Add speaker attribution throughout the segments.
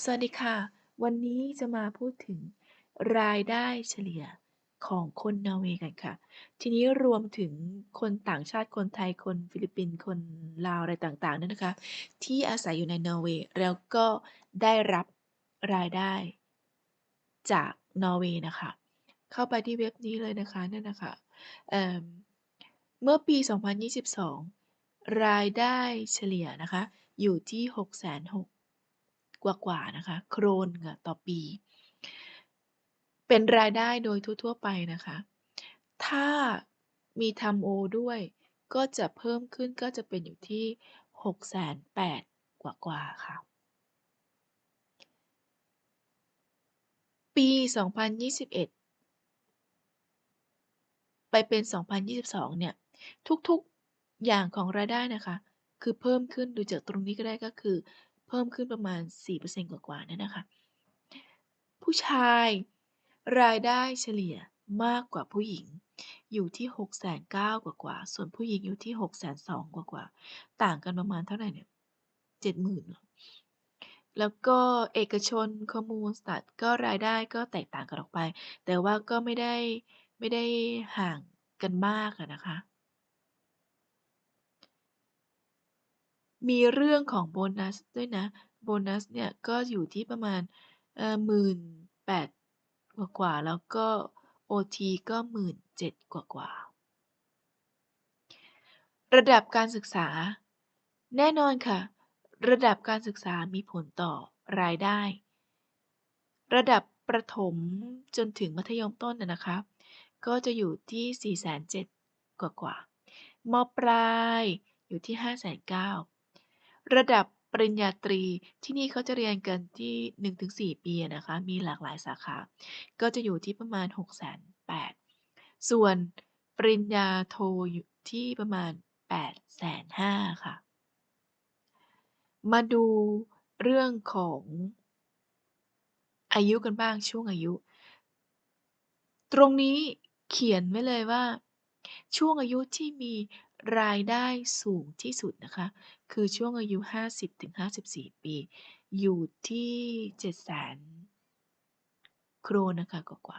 Speaker 1: สวัสดีค่ะ วันนี้จะมาพูดถึงรายได้เฉลี่ยของคนนอร์เวย์กันค่ะ ทีนี้รวมถึงคนต่างชาติ คนไทย คนฟิลิปปินส์ คนลาว อะไรต่างๆเนี่ยนะคะ ที่อาศัยอยู่ในนอร์เวย์ แล้วก็ได้รับรายได้จากนอร์เวย์นะคะ เข้าไปที่เว็บนี้เลยนะคะเนี่ยนะคะเอ่อเมื่อปี 2022 รายได้เฉลี่ยนะคะ อยู่ที่ 6 6 0 0 0 กว่าๆนะคะ โครนค่ะต่อปี เป็นรายได้โดยทั่วๆไปนะคะ ถ้ามีทำโอด้วย ก็จะเพิ่มขึ้นก็จะเป็นอยู่ที่680,000กว่าๆค่ะ ปี 2021ไปเป็น 2022 เนี่ย ทุกๆ อย่างของรายได้นะคะ คือเพิ่มขึ้นดูจากตรงนี้ก็ได้ก็คือ พิ่มขึ้นประมาณ 4%กว่าๆเนี่ยนะคะ ผู้ชายรายได้เฉลี่ยมากกว่าผู้หญิงอยู่ที่ 6 9 0 0 0กว่าๆส่วนผู้หญิงอยู่ที่ 620,000กว่าๆต่างกันประมาณเท่าไหร่เนี่ย 70,000? แล้วก็เอกชน Kommuneskatt ก็รายได้ก็แตกต่างกันออกไป แต่ว่าก็ไม่ได้ไม่ได้ห่างกันมากนะคะ มีเรื่องของโบนัสด้วยนะ โบนัสเนี่ยก็อยู่ที่ประมาณเอ่อ18,000กว่าแล้วก็โอทีก็17,000กว่า ระดับการศึกษา แน่นอนค่ะ ระดับการศึกษามีผลต่อรายได้ ระดับประถมจนถึงมัธยมต้นอะนะคะ ก็จะอยู่ที่470,000กว่าม.ปลายอยู่ที่ 590,000 ระดับปริญญาตรี ที่นี่เขาจะเรียนกันที่ 1-4 ปีอะนะคะ มีหลากหลายสาขา ก็จะอยู่ที่ประมาณ680,000 ส่วนปริญญาโทอยู่ที่ประมาณ 850,000 ค่ะ มาดูเรื่องของอายุกันบ้างช่วงอายุ ตรงนี้เขียนไว้เลยว่า ช่วงอายุที่มี รายได้สูงที่สุดนะคะ คือช่วงอายุ 50-54 ปี อยู่ที่ 700,000 โครนนะค่ะกว่า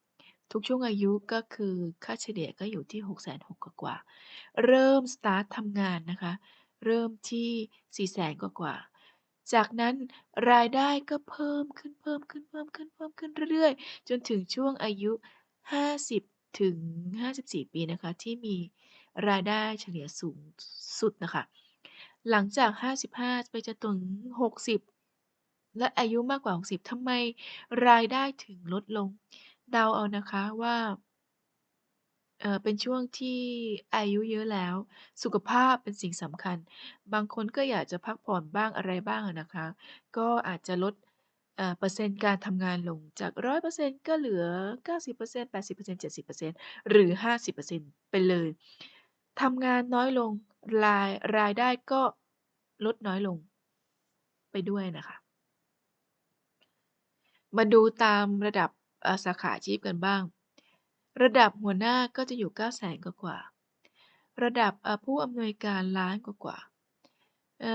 Speaker 1: ๆทุกช่วงอายุก็คือค่าเฉลี่ยก็อยู่ที่660,000กว่าๆเริ่มสตาร์ตทำงานนะคะ เริ่มที่ 400,000กว่าๆจากนั้นรายได้ก็เพิ่มขึ้นเพิ่มขึ้นเพิ่มขึ้นเพิ่มขึ้นเรื่อยๆ จนถึงช่วงอายุ 50-54 ปีนะคะ ที่มีรายได้เฉลี่ยสูงสุดนะคะ หลังจาก 55 ไปจนถึง 60 และอายุมากกว่า 60ทำไมรายได้ถึงลดลง?เดาเอานะคะว่าเป็นช่วงที่อายุเยอะแล้ว สุขภาพเป็นสิ่งสำคัญ บางคนก็อยากจะพักผ่อนบ้างอะไรบ้างนะคะ ก็อาจจะลด อ่อเปอร์เซ็นต์การทำงานลงจาก 100%ก็เหลือ 90% 80% 70%หรือ 50%ไปเลย ทำงานน้อยลง ราย รายได้ก็ลดน้อยลง ไปด้วยนะคะ มาดูตามระดับอ่าสาขาอาชีพกันบ้าง ระดับหัวหน้าก็จะอยู่ 900,000 กว่า ๆ ระดับอ่าผู้อำนวยการ 1,000,000 กว่า ๆ เอ่อ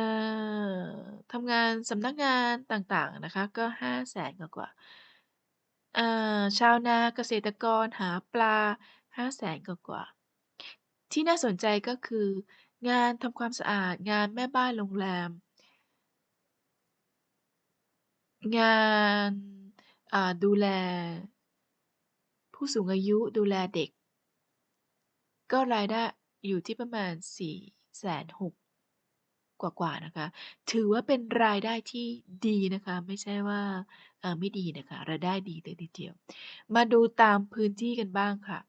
Speaker 1: ทำงานสำนักงานต่าง ๆ อะนะคะ ก็ 500,000 กว่าๆอ่าชาวนา เกษตรกร หาปลา 500,000 กว่า ๆ ที่น่าสนใจ ก็คืองานทำความสะอาด งานแม่บ้านโรงแรม งาน อ่า ดูแล ผู้สูงอายุ ดูแลเด็ก ก็รายได้อยู่ที่ประมาณ 460,000 กว่า ๆ นะคะ ถือว่าเป็นรายได้ที่ดีนะคะ ไม่ใช่ว่า เอ่อ ไม่ดีนะคะ รายได้ดีเลยทีเดียว มาดูตามพื้นที่กันบ้างค่ะ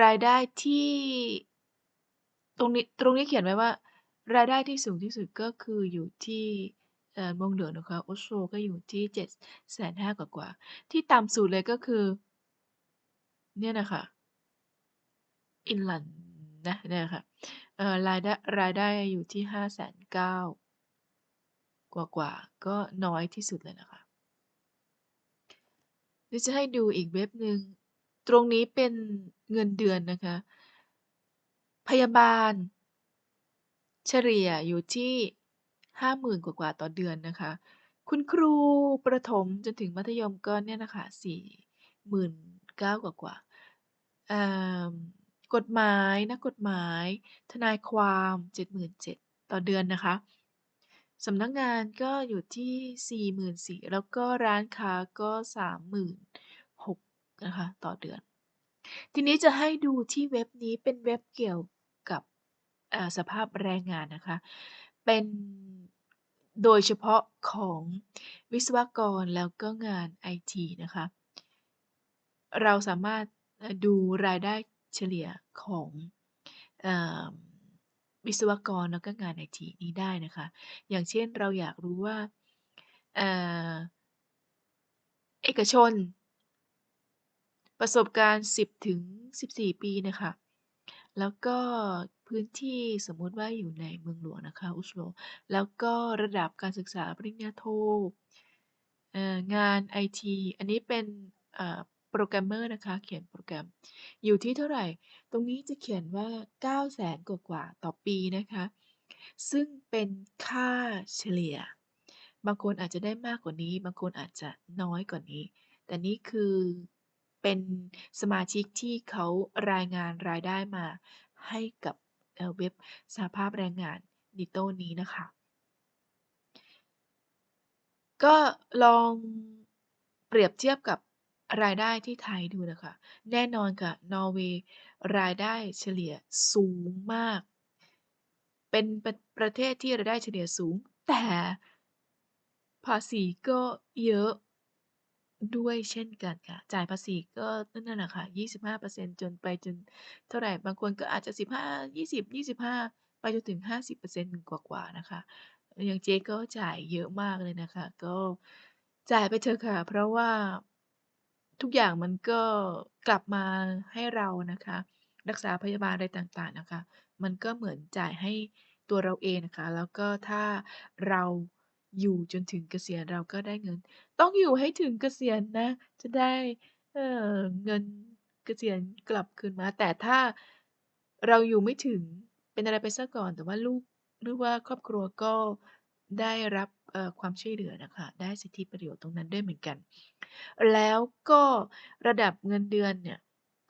Speaker 1: รายได้ที่ ตรงนี้ ตรงนี้เขียนไว้ว่า รายได้ที่สูงที่สุดก็คืออยู่ที่ เอ่อเมืองเหนือนะคะโอสโลก็อยู่ที่ 750,000 กว่า ๆ ที่ต่ำสุดเลยก็คือ เนี่ยน่ะค่ะ Inland นะ เนี่ยค่ะ เอ่อ รายได้ รายได้อยู่ที่ 590,000 กว่า ๆ ก็น้อยที่สุดเลยนะคะ เดี๋ยวจะให้ดูอีกเว็บหนึ่ง ตรงนี้เป็นเงินเดือนนะคะ พยาบาล เฉลี่ยอยู่ที่ 50,000 กว่า ๆ ต่อเดือนนะคะ คุณครูประถมจนถึงมัธยมก็เนี่ยน่ะค่ะ49,000 กว่า ๆ เอ่อ กฎหมาย นักกฎหมาย ทนายความ 77,000 ต่อเดือนนะคะ สำนักงานก็อยู่ที่ 44,000 แล้วก็ร้านค้าก็ 36,000 นะคะ ต่อเดือน ทีนี้จะให้ดูที่เว็บนี้เป็นเว็บเกี่ยวกับสภาพแรงงานนะคะ เป็นโดยเฉพาะของวิศวกรแล้วก็งานไอทีนะคะ เราสามารถดูรายได้ เฉลี่ยของวิศวกรแล้วก็งานไอทีนี้ได้นะคะ อย่างเช่นเราอยากรู้ว่าเอกชน ประสบการณ์ 10-14 ปีนะคะ แล้วก็พื้นที่สมมุติว่าอยู่ในเมืองหลวงนะคะออสโล แล้วก็ระดับการศึกษาปริญญาโทงานไอที อันนี้เป็น เอ่อ Programmer นะคะ เขียนโปรแกรม อยู่ที่เท่าไหร่ ตรงนี้จะเขียนว่า 900,000กว่าๆต่อปีนะคะ ซึ่งเป็นค่าเฉลี่ย บางคนอาจจะได้มากกว่านี้ บางคนอาจจะน้อยกว่านี้ แต่นี่คือเป็นสมาชิกที่เขารายงานรายได้มาให้กับเว็บสหภาพแรงงาน NITO นี้นะคะ ก็ลองเปรียบเทียบกับ รายได้ที่ไทยดูน่ะค่ะ แน่นอนค่ะ นอร์เวย์รายได้เฉลี่ยสูงมาก เป็นประประเทศที่รายได้เฉลี่ยสูง แต่ภาษีก็เยอะด้วยเช่นกันค่ะ จ่ายภาษีก็นั่นน่ะค่ะ 25%จนไปจนเท่าไร บางคนก็อาจจะ 15 20 25 ไปจนถึง 50%กว่า ๆ นะคะ อย่างเจ๊ก็จ่ายเยอะมากเลยนะคะ ก็จ่ายไปเถอะค่ะ เพราะว่า ทุกอย่างมันก็กลับมาให้เรานะคะ รักษาพยาบาลอะไรต่างๆนะคะ มันก็เหมือนจ่ายให้ตัวเราเองนะคะ แล้วก็ถ้าเราอยู่จนถึงเกษียณเราก็ได้เงิน ต้องอยู่ให้ถึงเกษียณนะ จะได้ เอ่อ เงินเกษียณกลับคืนมา แต่ถ้าเราอยู่ไม่ถึงเป็นอะไรไปเสียก่อน แต่ว่าลูกหรือว่าครอบครัวก็ ได้รับความช่วยเหลือนะคะได้สิทธิประโยชน์ตรงนั้นด้วยเหมือนกัน แล้วก็ระดับเงินเดือนเนี่ย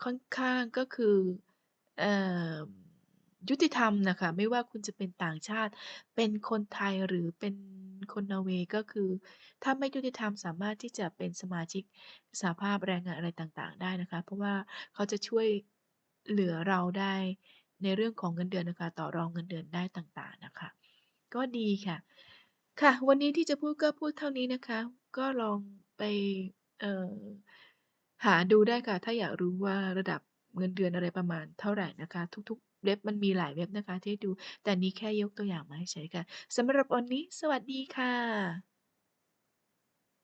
Speaker 1: ค่อนข้างก็คืออยุติธรรมนะคะไม่ว่าคุณจะเป็นต่างชาติ เป็นคนไทยหรือเป็นคนนอร์เวย์ก็คือ ถ้าไม่ยุติธรรมสามารถที่จะเป็นสมาชิกสหภาพแรงงานอะไรต่างๆ ได้นะคะ เพราะว่าเขาจะช่วยเหลือเราได้ในเรื่องของเงินเดือนนะคะต่อรองเงินเดือนได้ต่างๆนะคะ ก็ดีค่ะ ค่ะ วันนี้ที่จะพูดก็พูดเท่านี้นะคะ ก็ลองไป เอ่อ หาดูได้ค่ะ ถ้าอยากรู้ว่าระดับเงินเดือนอะไรประมาณเท่าไรนะคะ ทุก ๆ เว็บ มันมีหลายเว็บนะคะที่ให้ดู แต่นี้แค่ยกตัวอย่างมาให้เฉยค่ะ สำหรับวันนี้ สวัสดีค่ะ